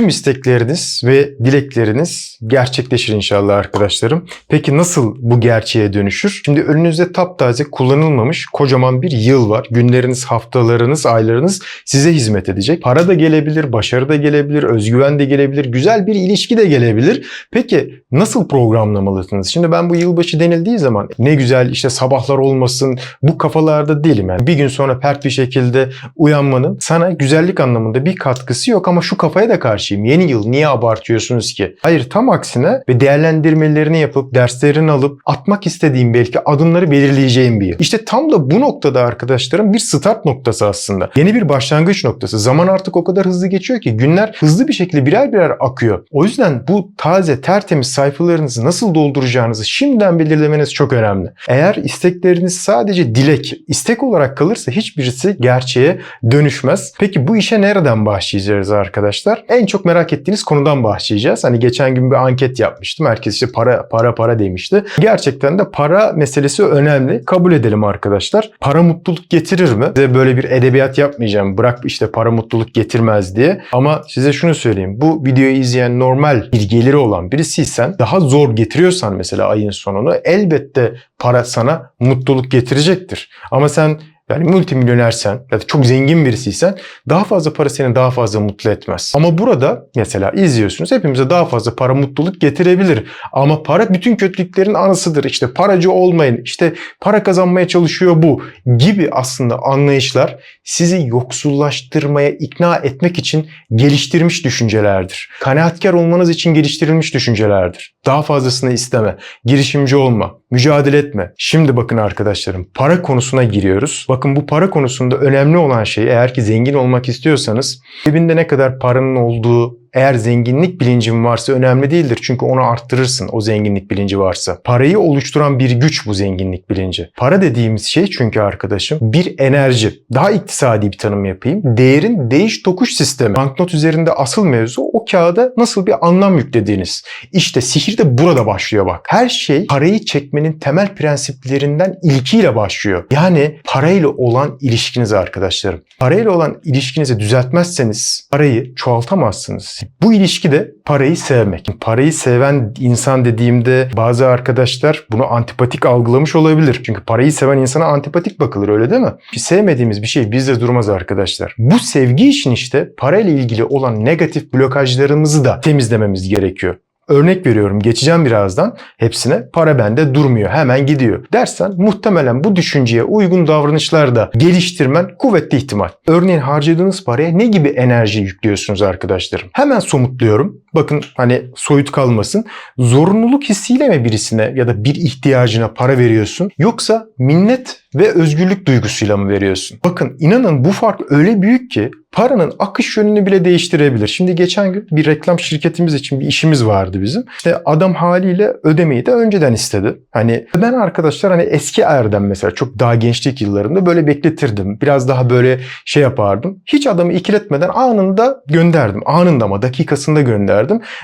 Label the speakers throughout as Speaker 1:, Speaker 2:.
Speaker 1: Tüm istekleriniz ve dilekleriniz gerçekleşir inşallah arkadaşlarım. Peki nasıl bu gerçeğe dönüşür? Şimdi önünüzde taptaze kullanılmamış kocaman bir yıl var. Günleriniz, haftalarınız, aylarınız size hizmet edecek. Para da gelebilir, başarı da gelebilir, özgüven de gelebilir, güzel bir ilişki de gelebilir. Peki nasıl programlamalısınız? Şimdi ben bu yılbaşı denildiği zaman ne güzel işte sabahlar olmasın bu kafalarda değilim yani. Bir gün sonra pert bir şekilde uyanmanın sana güzellik anlamında bir katkısı yok ama şu kafaya da karşıyım. Yeni yıl niye abartıyorsunuz ki? Hayır tam aksine ve değerlendirmelerini yapıp derslerini alıp atmak istediğim belki adımları belirleyeceğim bir yıl. İşte tam da bu noktada arkadaşlarım bir start noktası aslında. Yeni bir başlangıç noktası. Zaman artık o kadar hızlı geçiyor ki günler hızlı bir şekilde birer birer akıyor. O yüzden bu taze tertemiz sayfalarınızı nasıl dolduracağınızı şimdiden belirlemeniz çok önemli. Eğer istekleriniz sadece dilek, istek olarak kalırsa hiçbirisi gerçeğe dönüşmez. Peki bu işe nereden başlayacağız arkadaşlar? En çok merak ettiğiniz konudan başlayacağız. Hani geçen gün bir anket yapmıştım. Herkes işte para para para demişti. Gerçekten de para meselesi önemli. Kabul edelim arkadaşlar. Para mutluluk getirir mi? Size böyle bir edebiyat yapmayacağım. Bırak işte para mutluluk getirmez diye. Ama size şunu söyleyeyim. Bu videoyu izleyen normal bir geliri olan birisiysen daha zor getiriyorsan mesela ayın sonunu elbette para sana mutluluk getirecektir. Ama sen yani multimilyonersen ya da çok zengin birisiysen daha fazla para seni daha fazla mutlu etmez. Ama burada mesela izliyorsunuz hepimize daha fazla para mutluluk getirebilir. Ama para bütün kötülüklerin anısıdır. İşte paracı olmayın, işte para kazanmaya çalışıyor bu gibi aslında anlayışlar sizi yoksullaştırmaya ikna etmek için geliştirmiş düşüncelerdir. Kanaatkar olmanız için geliştirilmiş düşüncelerdir. Daha fazlasını isteme, girişimci olma, mücadele etme. Şimdi bakın arkadaşlarım para konusuna giriyoruz. Bakın bu para konusunda önemli olan şey eğer ki zengin olmak istiyorsanız cebinde ne kadar paranın olduğu eğer zenginlik bilincin varsa önemli değildir. Çünkü onu arttırırsın o zenginlik bilinci varsa. Parayı oluşturan bir güç bu zenginlik bilinci. Para dediğimiz şey çünkü arkadaşım bir enerji. Daha iktisadi bir tanım yapayım. Değerin değiş tokuş sistemi. Banknot üzerinde asıl mevzu o kağıda nasıl bir anlam yüklediğiniz. İşte sihir de burada başlıyor bak. Her şey parayı çekmenin temel prensiplerinden ilkiyle başlıyor. Yani parayla olan ilişkiniz arkadaşlarım. Parayla olan ilişkinizi düzeltmezseniz parayı çoğaltamazsınız. Bu ilişki de parayı sevmek. Parayı seven insan dediğimde bazı arkadaşlar bunu antipatik algılamış olabilir. Çünkü parayı seven insana antipatik bakılır öyle değil mi? Ki sevmediğimiz bir şey bizde durmaz arkadaşlar. Bu sevgi için işte parayla ilgili olan negatif blokajlarımızı da temizlememiz gerekiyor. Örnek veriyorum geçeceğim birazdan hepsine para bende durmuyor hemen gidiyor dersen muhtemelen bu düşünceye uygun davranışlar da geliştirmen kuvvetli ihtimal. Örneğin harcadığınız paraya ne gibi enerji yüklüyorsunuz arkadaşlarım? Hemen somutluyorum. Bakın hani soyut kalmasın. Zorunluluk hissiyle mi birisine ya da bir ihtiyacına para veriyorsun yoksa minnet ve özgürlük duygusuyla mı veriyorsun? Bakın inanın bu fark öyle büyük ki paranın akış yönünü bile değiştirebilir. Şimdi geçen gün bir reklam şirketimiz için bir işimiz vardı bizim. İşte adam haliyle ödemeyi de önceden istedi. Hani ben arkadaşlar hani eski Erdem mesela çok daha gençlik yıllarında böyle bekletirdim. Biraz daha böyle şey yapardım. Hiç adamı ikiletmeden anında gönderdim. Anında ama dakikasında gönderdim.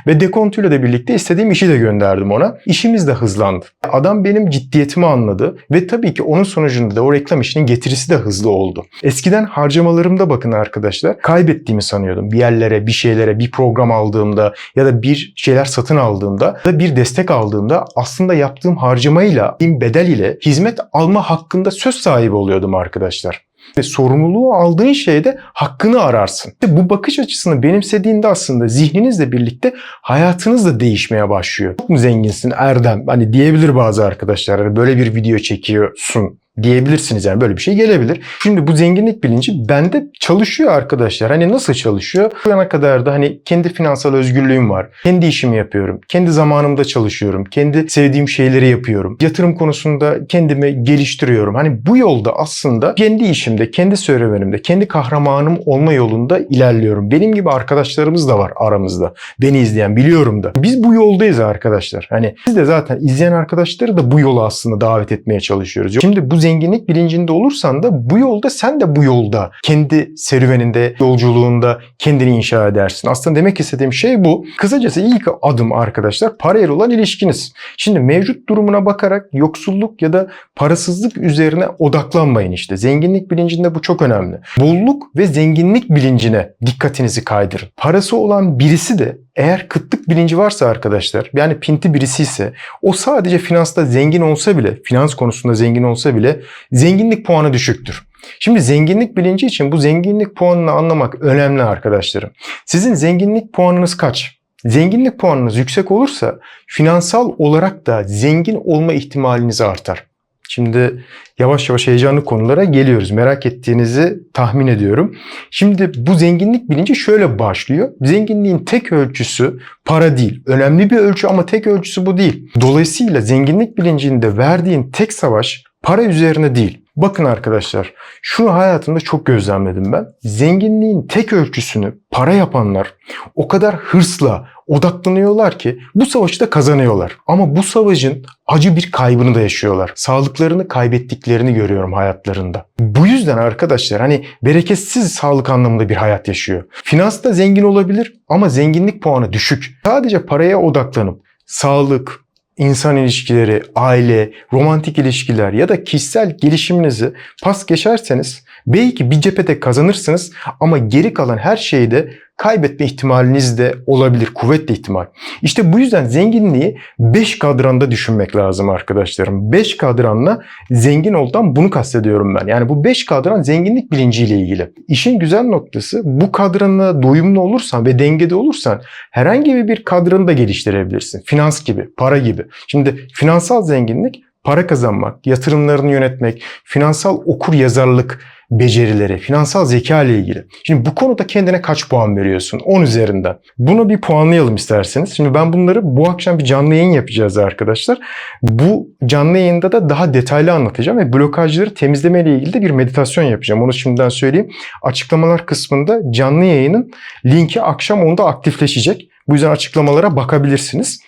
Speaker 1: Ve dekontuyla da birlikte istediğim işi de gönderdim ona. İşimiz de hızlandı. Adam benim ciddiyetimi anladı. Ve tabii ki onun sonucunda da o reklam işinin getirisi de hızlı oldu. Eskiden harcamalarımda bakın arkadaşlar kaybettiğimi sanıyordum. Bir yerlere, bir şeylere, bir program aldığımda ya da bir şeyler satın aldığımda ya da bir destek aldığımda aslında yaptığım harcamayla, bedel ile hizmet alma hakkında söz sahibi oluyordum arkadaşlar. Ve sorumluluğu aldığın şeyde hakkını ararsın. İşte bu bakış açısını benimsediğinde aslında zihninizle birlikte hayatınız da değişmeye başlıyor. Çok mu zenginsin Erdem? Hani diyebilir bazı arkadaşlar. Hani böyle bir video çekiyorsun diyebilirsiniz yani böyle bir şey gelebilir. Şimdi bu zenginlik bilinci bende çalışıyor arkadaşlar. Hani nasıl çalışıyor? Bu yana kadar da hani kendi finansal özgürlüğüm var. Kendi işimi yapıyorum. Kendi zamanımda çalışıyorum. Kendi sevdiğim şeyleri yapıyorum. Yatırım konusunda kendimi geliştiriyorum. Hani bu yolda aslında kendi işimde, kendi serüvenimde, kendi kahramanım olma yolunda ilerliyorum. Benim gibi arkadaşlarımız da var aramızda. Beni izleyen biliyorum da. Biz bu yoldayız arkadaşlar. Hani biz de zaten izleyen arkadaşları da bu yola aslında davet etmeye çalışıyoruz. Şimdi bu zenginlik bilincinde olursan da bu yolda sen de bu yolda kendi serüveninde, yolculuğunda kendini inşa edersin. Aslında demek istediğim şey bu. Kısacası ilk adım arkadaşlar parayla olan ilişkiniz. Şimdi mevcut durumuna bakarak yoksulluk ya da parasızlık üzerine odaklanmayın işte. Zenginlik bilincinde bu çok önemli. Bolluk ve zenginlik bilincine dikkatinizi kaydırın. Parası olan birisi de eğer kıtlık bilinci varsa arkadaşlar yani pinti birisi ise o sadece finansta zengin olsa bile finans konusunda zengin olsa bile zenginlik puanı düşüktür. Şimdi zenginlik bilinci için bu zenginlik puanını anlamak önemli arkadaşlarım. Sizin zenginlik puanınız kaç? Zenginlik puanınız yüksek olursa finansal olarak da zengin olma ihtimaliniz artar. Şimdi yavaş yavaş heyecanlı konulara geliyoruz. Merak ettiğinizi tahmin ediyorum. Şimdi bu zenginlik bilinci şöyle başlıyor. Zenginliğin tek ölçüsü para değil. Önemli bir ölçü ama tek ölçüsü bu değil. Dolayısıyla zenginlik bilincinde verdiğin tek savaş para üzerine değil. Bakın arkadaşlar, şunu hayatımda çok gözlemledim ben. Zenginliğin tek ölçüsünü para yapanlar o kadar hırsla odaklanıyorlar ki bu savaşı da kazanıyorlar. Ama bu savaşın acı bir kaybını da yaşıyorlar. Sağlıklarını kaybettiklerini görüyorum hayatlarında. Bu yüzden arkadaşlar hani bereketsiz sağlık anlamında bir hayat yaşıyor. Finansta zengin olabilir ama zenginlik puanı düşük. Sadece paraya odaklanıp sağlık, insan ilişkileri, aile, romantik ilişkiler ya da kişisel gelişiminizi pas geçerseniz belki bir cephede kazanırsınız ama geri kalan her şeyi de kaybetme ihtimaliniz de olabilir. Kuvvetli ihtimal. İşte bu yüzden zenginliği 5 kadranda düşünmek lazım arkadaşlarım. 5 kadranla zengin oldan bunu kastediyorum ben. Yani bu 5 kadran zenginlik bilinciyle ilgili. İşin güzel noktası bu kadranla doyumlu olursan ve dengede olursan herhangi bir kadranı da geliştirebilirsin. Finans gibi, para gibi. Şimdi finansal zenginlik para kazanmak, yatırımlarını yönetmek, finansal okur yazarlık becerileri, finansal zeka ile ilgili. Şimdi bu konuda kendine kaç puan veriyorsun? 10 üzerinden. Bunu bir puanlayalım isterseniz. Şimdi ben bunları bu akşam bir canlı yayın yapacağız arkadaşlar. Bu canlı yayında da daha detaylı anlatacağım ve blokajları temizleme ile ilgili de bir meditasyon yapacağım. Onu şimdiden söyleyeyim. Açıklamalar kısmında canlı yayının linki akşam onda aktifleşecek. Bu yüzden açıklamalara bakabilirsiniz.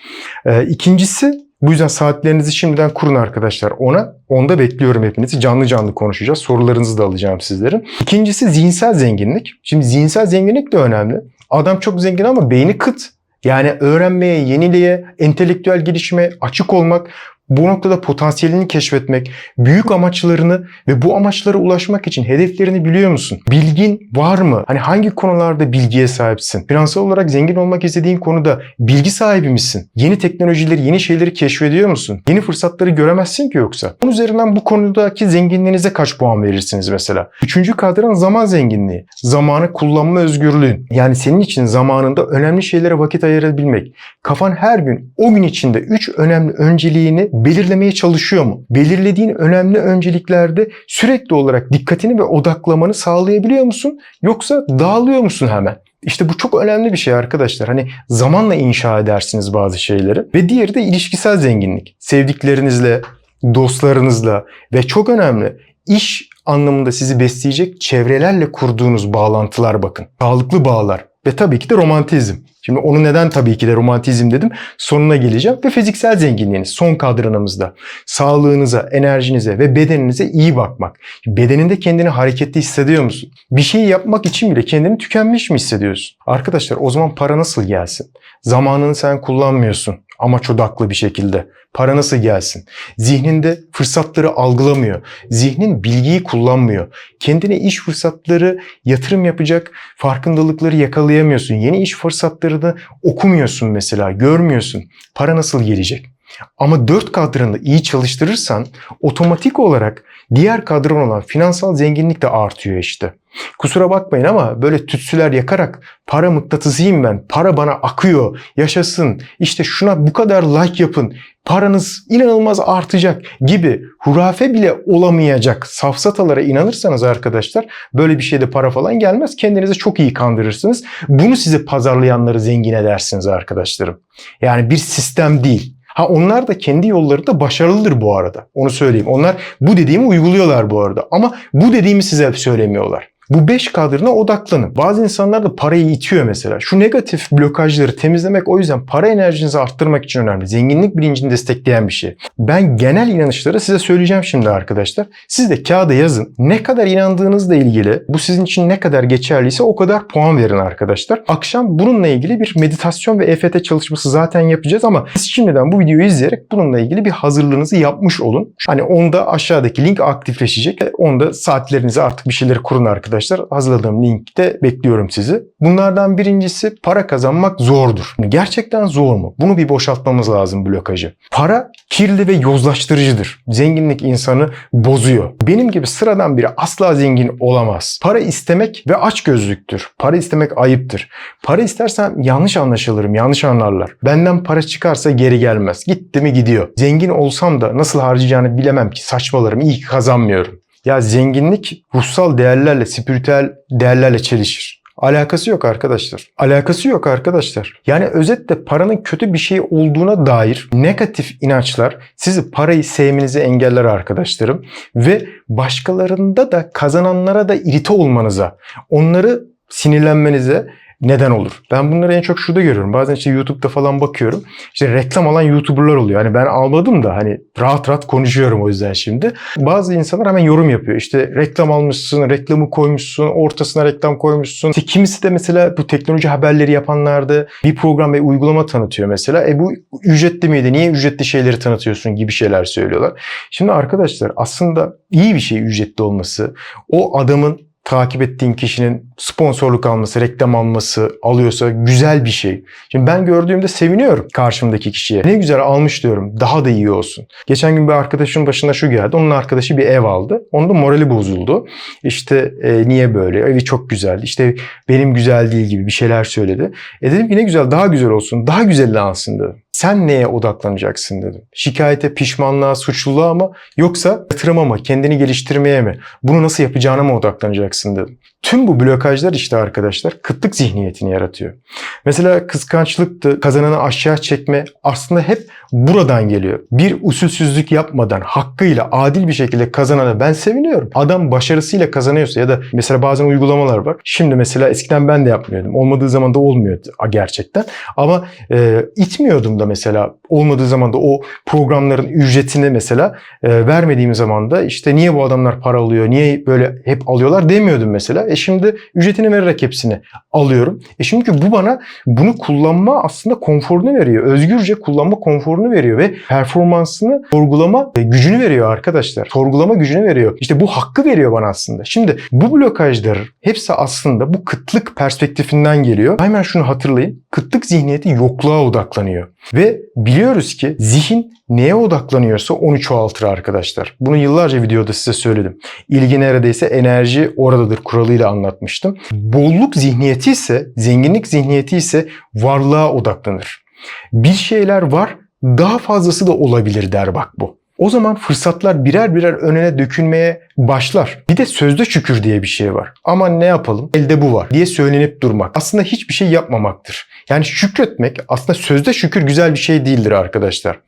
Speaker 1: Ee, ikincisi bu yüzden saatlerinizi şimdiden kurun arkadaşlar ona. Onda bekliyorum hepinizi. Canlı canlı konuşacağız. Sorularınızı da alacağım sizlerin. İkincisi zihinsel zenginlik. Şimdi zihinsel zenginlik de önemli. Adam çok zengin ama beyni kıt. Yani öğrenmeye, yeniliğe, entelektüel gelişime açık olmak, bu noktada potansiyelini keşfetmek, büyük amaçlarını ve bu amaçlara ulaşmak için hedeflerini biliyor musun? Bilgin var mı? Hani hangi konularda bilgiye sahipsin? Finansal olarak zengin olmak istediğin konuda bilgi sahibi misin? Yeni teknolojileri, yeni şeyleri keşfediyor musun? Yeni fırsatları göremezsin ki yoksa. Bunun üzerinden bu konudaki zenginliğinize kaç puan verirsiniz mesela? Üçüncü kadran zaman zenginliği. Zamanı kullanma özgürlüğün. Yani senin için zamanında önemli şeylere vakit ayırabilmek. Kafan her gün o gün içinde üç önemli önceliğini belirlemeye çalışıyor mu? Belirlediğin önemli önceliklerde sürekli olarak dikkatini ve odaklamanı sağlayabiliyor musun? Yoksa dağılıyor musun hemen? İşte bu çok önemli bir şey arkadaşlar. Hani zamanla inşa edersiniz bazı şeyleri. Ve diğeri de ilişkisel zenginlik. Sevdiklerinizle, dostlarınızla ve çok önemli iş anlamında sizi besleyecek çevrelerle kurduğunuz bağlantılar bakın. Sağlıklı bağlar ve tabii ki de romantizm. Şimdi onu neden tabii ki de romantizm dedim. Sonuna geleceğim. Ve fiziksel zenginliğiniz son kadranımızda. Sağlığınıza, enerjinize ve bedeninize iyi bakmak. Bedeninde kendini hareketli hissediyor musun? Bir şeyi yapmak için bile kendini tükenmiş mi hissediyorsun? Arkadaşlar o zaman para nasıl gelsin? Zamanını sen kullanmıyorsun amaç odaklı bir şekilde. Para nasıl gelsin? Zihninde fırsatları algılamıyor. Zihnin bilgiyi kullanmıyor. Kendine iş fırsatları, yatırım yapacak farkındalıkları yakalayamıyorsun. Yeni iş fırsatlarını okumuyorsun mesela, görmüyorsun. Para nasıl gelecek? Ama dört kadranı iyi çalıştırırsan otomatik olarak diğer kadran olan finansal zenginlik de artıyor işte. Kusura bakmayın ama böyle tütsüler yakarak para mıknatısıyım ben, para bana akıyor, yaşasın, işte şuna bu kadar like yapın, paranız inanılmaz artacak gibi hurafe bile olamayacak safsatalara inanırsanız arkadaşlar böyle bir şeyde para falan gelmez. Kendinizi çok iyi kandırırsınız. Bunu size pazarlayanları zengin edersiniz arkadaşlarım. Yani bir sistem değil. Ha onlar da kendi yollarında başarılıdır bu arada. Onu söyleyeyim. Onlar bu dediğimi uyguluyorlar bu arada. Ama bu dediğimi size söylemiyorlar. Bu 5 kadrına odaklanın. Bazı insanlar da parayı itiyor mesela. Şu negatif blokajları temizlemek o yüzden para enerjinizi arttırmak için önemli. Zenginlik bilincini destekleyen bir şey. Ben genel inanışları size söyleyeceğim şimdi arkadaşlar. Siz de kağıda yazın. Ne kadar inandığınızla ilgili bu sizin için ne kadar geçerliyse o kadar puan verin arkadaşlar. Akşam bununla ilgili bir meditasyon ve EFT çalışması zaten yapacağız ama siz şimdiden bu videoyu izleyerek bununla ilgili bir hazırlığınızı yapmış olun. Hani onda aşağıdaki link aktifleşecek. Onda saatlerinizi artık bir şeyleri kurun arkadaşlar. Hazırladığım linkte bekliyorum sizi. Bunlardan birincisi para kazanmak zordur. Gerçekten zor mu? Bunu bir boşaltmamız lazım blokajı. Para kirli ve yozlaştırıcıdır. Zenginlik insanı bozuyor. Benim gibi sıradan biri asla zengin olamaz. Para istemek ve açgözlüktür. Para istemek ayıptır. Para istersem yanlış anlaşılırım, yanlış anlarlar. Benden para çıkarsa geri gelmez. Gitti mi gidiyor. Zengin olsam da nasıl harcayacağını bilemem ki saçmalarım. İyi ki kazanmıyorum. Ya zenginlik ruhsal değerlerle, spiritüel değerlerle çelişir. Alakası yok arkadaşlar. Alakası yok arkadaşlar. Yani özetle paranın kötü bir şey olduğuna dair negatif inançlar sizi parayı sevmenizi engeller arkadaşlarım. Ve başkalarında da kazananlara da irite olmanıza, onları sinirlenmenize neden olur. Ben bunları en çok şurada görüyorum. Bazen işte YouTube'da falan bakıyorum. İşte reklam alan YouTuber'lar oluyor. Hani ben almadım da hani rahat rahat konuşuyorum o yüzden şimdi. Bazı insanlar hemen yorum yapıyor. İşte reklam almışsın, reklamı koymuşsun, ortasına reklam koymuşsun. İşte kimisi de mesela bu teknoloji haberleri yapanlarda bir program ve uygulama tanıtıyor mesela. E bu ücretli miydi? Niye ücretli şeyleri tanıtıyorsun gibi şeyler söylüyorlar. Şimdi arkadaşlar aslında iyi bir şey ücretli olması. O adamın takip ettiğin kişinin sponsorluk alması, reklam alması alıyorsa güzel bir şey. Şimdi ben gördüğümde seviniyorum karşımdaki kişiye. Ne güzel almış diyorum. Daha da iyi olsun. Geçen gün bir arkadaşın başına şu geldi. Onun arkadaşı bir ev aldı. Onun da morali bozuldu. İşte e, niye böyle? Evi çok güzel. İşte benim güzel değil gibi bir şeyler söyledi. E dedim ki ne güzel daha güzel olsun. Daha güzelini alsın dedim. Sen neye odaklanacaksın dedim. Şikayete, pişmanlığa, suçluluğa mı yoksa yatırıma mı, kendini geliştirmeye mi? Bunu nasıl yapacağına mı odaklanacaksın dedim. Tüm bu blokajlar işte arkadaşlar kıtlık zihniyetini yaratıyor. Mesela kıskançlıktı, kazananı aşağı çekme aslında hep buradan geliyor. Bir usulsüzlük yapmadan hakkıyla adil bir şekilde kazanana ben seviniyorum. Adam başarısıyla kazanıyorsa ya da mesela bazen uygulamalar var. Şimdi mesela eskiden ben de yapmıyordum. Olmadığı zaman da olmuyordu gerçekten. Ama e, itmiyordum da mesela olmadığı zaman da o programların ücretini mesela e, vermediğim zaman da işte niye bu adamlar para alıyor, niye böyle hep alıyorlar demiyordum mesela. E şimdi ücretini vererek hepsini alıyorum. E çünkü bu bana bunu kullanma aslında konforunu veriyor. Özgürce kullanma konforunu veriyor ve performansını sorgulama gücünü veriyor arkadaşlar. Sorgulama gücünü veriyor. İşte bu hakkı veriyor bana aslında. Şimdi bu blokajlar hepsi aslında bu kıtlık perspektifinden geliyor. Hemen şunu hatırlayın. Kıtlık zihniyeti yokluğa odaklanıyor. Ve biliyoruz ki zihin neye odaklanıyorsa onu çoğaltır arkadaşlar. Bunu yıllarca videoda size söyledim. İlgi neredeyse enerji oradadır kuralıyla anlatmıştım. Bolluk zihniyeti ise, zenginlik zihniyeti ise varlığa odaklanır. Bir şeyler var, daha fazlası da olabilir der bak bu. O zaman fırsatlar birer birer önüne dökülmeye başlar. Bir de sözde şükür diye bir şey var. Ama ne yapalım? Elde bu var diye söylenip durmak. Aslında hiçbir şey yapmamaktır. Yani şükretmek aslında sözde şükür güzel bir şey değildir arkadaşlar.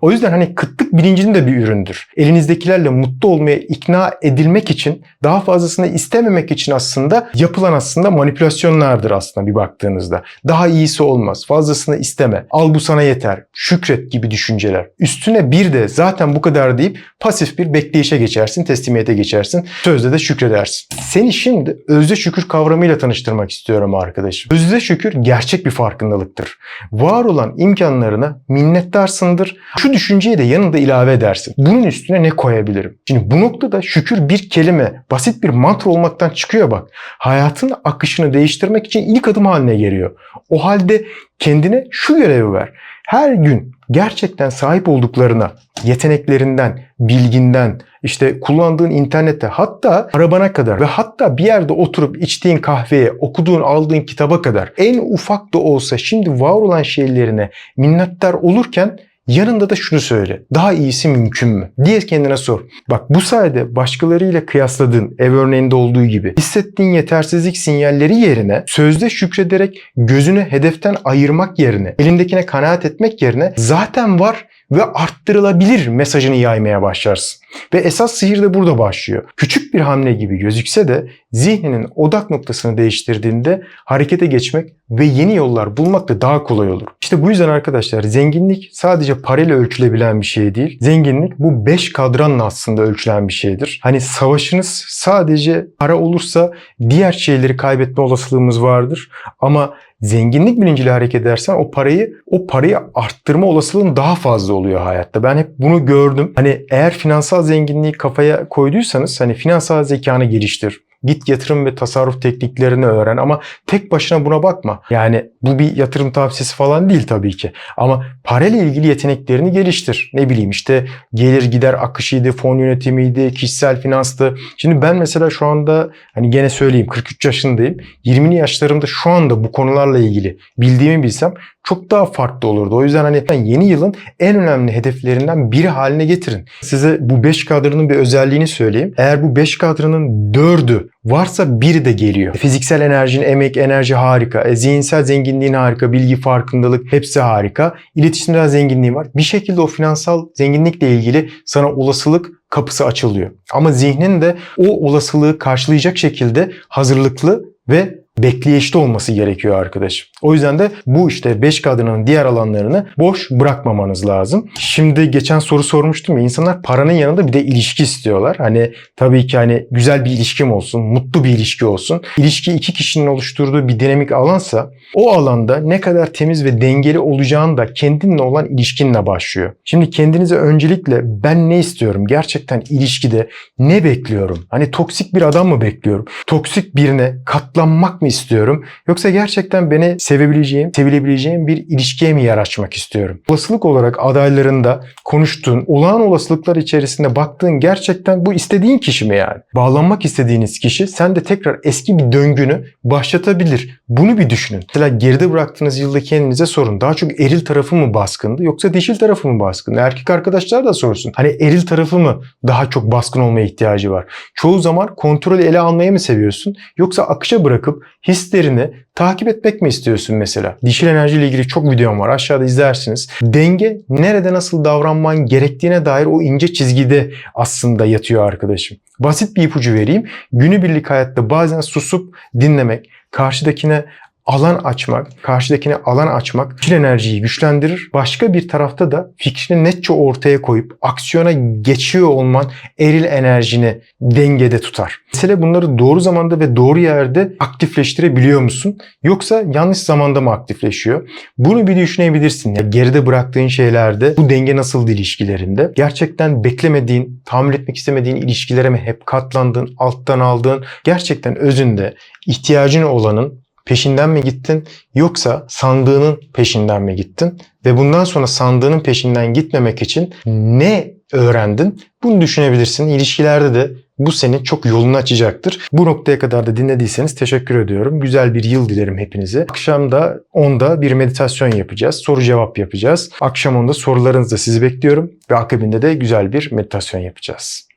Speaker 1: O yüzden hani kıtlık bilincinin de bir üründür. Elinizdekilerle mutlu olmaya ikna edilmek için, daha fazlasını istememek için aslında yapılan aslında manipülasyonlardır aslında bir baktığınızda. Daha iyisi olmaz, fazlasını isteme, al bu sana yeter, şükret gibi düşünceler. Üstüne bir de zaten bu kadar deyip pasif bir bekleyişe geçersin, teslimiyete geçersin, sözde de şükredersin. Seni şimdi özde şükür kavramıyla tanıştırmak istiyorum arkadaşım. Özde şükür gerçek bir farkındalıktır. Var olan imkanlarına minnettarsındır şu düşünceyi de yanında ilave edersin. Bunun üstüne ne koyabilirim? Şimdi bu noktada şükür bir kelime, basit bir mantra olmaktan çıkıyor bak. Hayatın akışını değiştirmek için ilk adım haline geliyor. O halde kendine şu görevi ver. Her gün gerçekten sahip olduklarına, yeteneklerinden, bilginden, işte kullandığın internete, hatta arabana kadar ve hatta bir yerde oturup içtiğin kahveye, okuduğun, aldığın kitaba kadar en ufak da olsa şimdi var olan şeylerine minnettar olurken Yanında da şunu söyle. Daha iyisi mümkün mü? Diye kendine sor. Bak bu sayede başkalarıyla kıyasladığın ev örneğinde olduğu gibi hissettiğin yetersizlik sinyalleri yerine sözde şükrederek gözünü hedeften ayırmak yerine elindekine kanaat etmek yerine zaten var ve arttırılabilir mesajını yaymaya başlarsın. Ve esas sihir de burada başlıyor. Küçük bir hamle gibi gözükse de zihninin odak noktasını değiştirdiğinde harekete geçmek ve yeni yollar bulmak da daha kolay olur. İşte bu yüzden arkadaşlar zenginlik sadece parayla ölçülebilen bir şey değil. Zenginlik bu 5 kadranla aslında ölçülen bir şeydir. Hani savaşınız sadece para olursa diğer şeyleri kaybetme olasılığımız vardır. Ama zenginlik bilinciyle hareket edersen o parayı o parayı arttırma olasılığın daha fazla oluyor hayatta. Ben hep bunu gördüm. Hani eğer finansal zenginliği kafaya koyduysanız hani finansal zekanı geliştir. Git yatırım ve tasarruf tekniklerini öğren ama tek başına buna bakma. Yani bu bir yatırım tavsiyesi falan değil tabii ki. Ama parayla ilgili yeteneklerini geliştir. Ne bileyim işte gelir gider akışıydı, fon yönetimiydi, kişisel finanstı. Şimdi ben mesela şu anda hani gene söyleyeyim 43 yaşındayım. 20'li yaşlarımda şu anda bu konularla ilgili bildiğimi bilsem çok daha farklı olurdu. O yüzden hani yeni yılın en önemli hedeflerinden biri haline getirin. Size bu 5 kadranın bir özelliğini söyleyeyim. Eğer bu 5 kadranın 4'ü varsa biri de geliyor. Fiziksel enerjin, emek, enerji harika. E, zihinsel zenginliğin harika. Bilgi, farkındalık hepsi harika. İletişimsel zenginliği var. Bir şekilde o finansal zenginlikle ilgili sana olasılık kapısı açılıyor. Ama zihnin de o olasılığı karşılayacak şekilde hazırlıklı ve bekleyişte olması gerekiyor arkadaşım. O yüzden de bu işte 5 kadının diğer alanlarını boş bırakmamanız lazım. Şimdi geçen soru sormuştum ya insanlar paranın yanında bir de ilişki istiyorlar. Hani tabii ki hani güzel bir ilişkim olsun, mutlu bir ilişki olsun. İlişki iki kişinin oluşturduğu bir dinamik alansa o alanda ne kadar temiz ve dengeli olacağın da kendinle olan ilişkinle başlıyor. Şimdi kendinize öncelikle ben ne istiyorum? Gerçekten ilişkide ne bekliyorum? Hani toksik bir adam mı bekliyorum? Toksik birine katlanmak mı istiyorum? Yoksa gerçekten beni sevebileceğim, sevilebileceğim bir ilişkiye mi yer açmak istiyorum? Olasılık olarak adaylarında konuştuğun, olağan olasılıklar içerisinde baktığın gerçekten bu istediğin kişi mi yani? Bağlanmak istediğiniz kişi sen de tekrar eski bir döngünü başlatabilir. Bunu bir düşünün. Mesela geride bıraktığınız yılda kendinize sorun. Daha çok eril tarafı mı baskındı yoksa dişil tarafı mı baskındı? Erkek arkadaşlar da sorsun. Hani eril tarafı mı daha çok baskın olmaya ihtiyacı var? Çoğu zaman kontrolü ele almayı mı seviyorsun? Yoksa akışa bırakıp hislerini takip etmek mi istiyorsun mesela? Dişil enerji ile ilgili çok videom var. Aşağıda izlersiniz. Denge nerede nasıl davranman gerektiğine dair o ince çizgide aslında yatıyor arkadaşım. Basit bir ipucu vereyim. Günübirlik hayatta bazen susup dinlemek, karşıdakine alan açmak, karşıdakine alan açmak dişil enerjiyi güçlendirir. Başka bir tarafta da fikrini netçe ortaya koyup aksiyona geçiyor olman eril enerjini dengede tutar. Mesele bunları doğru zamanda ve doğru yerde aktifleştirebiliyor musun? Yoksa yanlış zamanda mı aktifleşiyor? Bunu bir düşünebilirsin. Ya geride bıraktığın şeylerde bu denge nasıl ilişkilerinde? Gerçekten beklemediğin, tahammül etmek istemediğin ilişkilere mi hep katlandın, alttan aldığın, gerçekten özünde ihtiyacın olanın peşinden mi gittin yoksa sandığının peşinden mi gittin? Ve bundan sonra sandığının peşinden gitmemek için ne öğrendin? Bunu düşünebilirsin. İlişkilerde de bu senin çok yolunu açacaktır. Bu noktaya kadar da dinlediyseniz teşekkür ediyorum. Güzel bir yıl dilerim hepinize. Akşam da 10'da bir meditasyon yapacağız. Soru cevap yapacağız. Akşam 10'da sorularınızı da sizi bekliyorum. Ve akabinde de güzel bir meditasyon yapacağız.